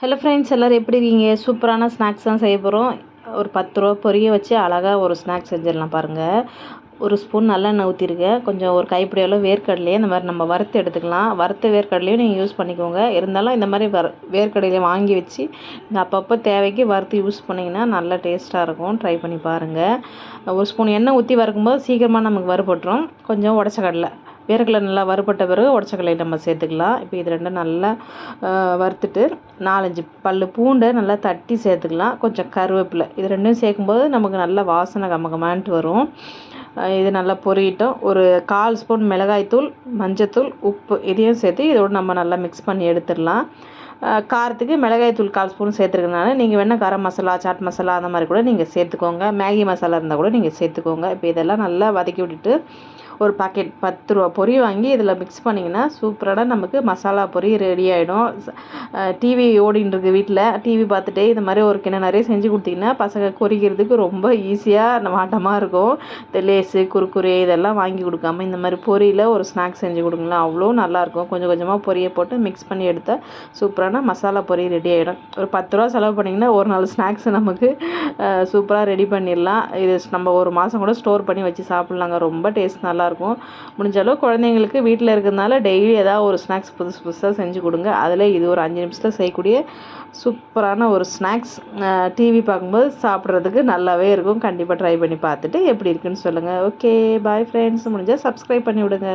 Hello friends எல்லோரும் எப்படி இருக்கீங்க? சூப்பரான ஸ்நாக்ஸ் தான் செய்ய போகிறோம் ஒரு பத்து ரூபா பொரிய வச்சு அழகாக ஒரு ஸ்நாக்ஸ் செஞ்சிடலாம் பாருங்கள் ஒரு ஸ்பூன் நல்லெண்ணெய் ஊற்றிருக்கேன் கொஞ்சம் ஒரு கைப்பிடி அளவு வேர்க்கடலையே இந்த மாதிரி நம்ம வறுத்து எடுத்துக்கலாம். வறுத்த வேர்க்கடலையும் நீங்கள் யூஸ் பண்ணிக்கோங்க. இருந்தாலும் இந்த மாதிரி வர வேர்க்கடலையை வாங்கி வச்சு நீங்கள் அப்பப்போ தேவைக்கு வறுத்து யூஸ் பண்ணிங்கன்னா நல்லா டேஸ்ட்டாக இருக்கும். ட்ரை பண்ணி பாருங்கள் ஒரு ஸ்பூன் எண்ணெய் ஊற்றி வறுக்கும்போது சீக்கிரமாக நமக்கு வறுபட்டுரும். கொஞ்சம் உடச்ச கடலை. வேர்க்கடலை நல்லா வறுபட்ட பிறகு உடச்சக்கடலையை நம்ம சேர்த்துக்கலாம். இப்போ இது ரெண்டும் நல்லா வறுத்துட்டு நாலஞ்சு பல் பூண்டை நல்லா தட்டி சேர்த்துக்கலாம். கொஞ்சம் கருவேப்பிலை இது ரெண்டும் சேர்க்கும்போது நமக்கு நல்லா வாசனை கமகமான்ட்டு வரும். இது நல்லா பொரியட்டும். ஒரு கால் ஸ்பூன் மிளகாய்த்தூள் மஞ்சத்தூள் உப்பு இதையும் சேர்த்து இதோடு நம்ம நல்லா மிக்ஸ் பண்ணி எடுத்துடலாம். காரத்துக்கு மிளகாய்த்தூள் கால் ஸ்பூன் சேர்த்துருக்கனால நீங்கள் வேணால் கரம் மசாலா சாட் மசாலா அந்த மாதிரி கூட நீங்கள் சேர்த்துக்கோங்க. மேகி மசாலா இருந்தால் கூட நீங்கள் சேர்த்துக்கோங்க. இப்போ இதெல்லாம் நல்லா வதக்கி விட்டுட்டு ஒரு பாக்கெட் பத்து ரூபா பொரி வாங்கி இதில் மிக்ஸ் பண்ணிங்கன்னா சூப்பரான நமக்கு மசாலா பொரி ரெடி ஆகிடும் டிவி ஓடின்னு இருக்கு வீட்டில் டிவி பார்த்துட்டே இந்த மாதிரி ஒரு கிணறு நிறைய செஞ்சு கொடுத்தீங்கன்னா பசங்க கொறிக்கிறதுக்கு ரொம்ப ஈஸியாக மாட்டமாக இருக்கும். இந்த லேஸு குறுக்குறு இதெல்லாம் வாங்கி கொடுக்காம இந்த மாதிரி பொரியில் ஒரு ஸ்நாக்ஸ் செஞ்சு கொடுங்களேன். அவ்வளோ நல்லாயிருக்கும் கொஞ்சம் கொஞ்சமாக பொரியை போட்டு மிக்ஸ் பண்ணி எடுத்தால் சூப்பரான மசாலா பொரி ரெடி ஆகிடும் ஒரு பத்து ரூபா செலவு பண்ணிங்கன்னா ஒரு நாள் ஸ்நாக்ஸ் நமக்கு சூப்பராக ரெடி பண்ணிடலாம். இது நம்ம ஒரு மாதம் கூட ஸ்டோர் பண்ணி வச்சு சாப்பிட்லாங்க. ரொம்ப டேஸ்ட் நல்லா நல்லாயிருக்கும். முடிஞ்ச அளவு குழந்தைங்களுக்கு வீட்டில் இருக்கிறதுனால டெய்லி ஏதாவது ஒரு ஸ்நாக்ஸ் புதுசு புதுசாக செஞ்சு கொடுங்க. அதில் இது ஒரு அஞ்சு நிமிஷத்தில் செய்யக்கூடிய சூப்பரான ஒரு ஸ்நாக்ஸ் டிவி பார்க்கும்போது சாப்பிட்றதுக்கு நல்லாவே இருக்கும். கண்டிப்பாக ட்ரை பண்ணி பார்த்துட்டு எப்படி இருக்குன்னு சொல்லுங்கள் ஓகே பாய் ஃப்ரெண்ட்ஸ் முடிஞ்சால் சப்ஸ்கிரைப் பண்ணி விடுங்க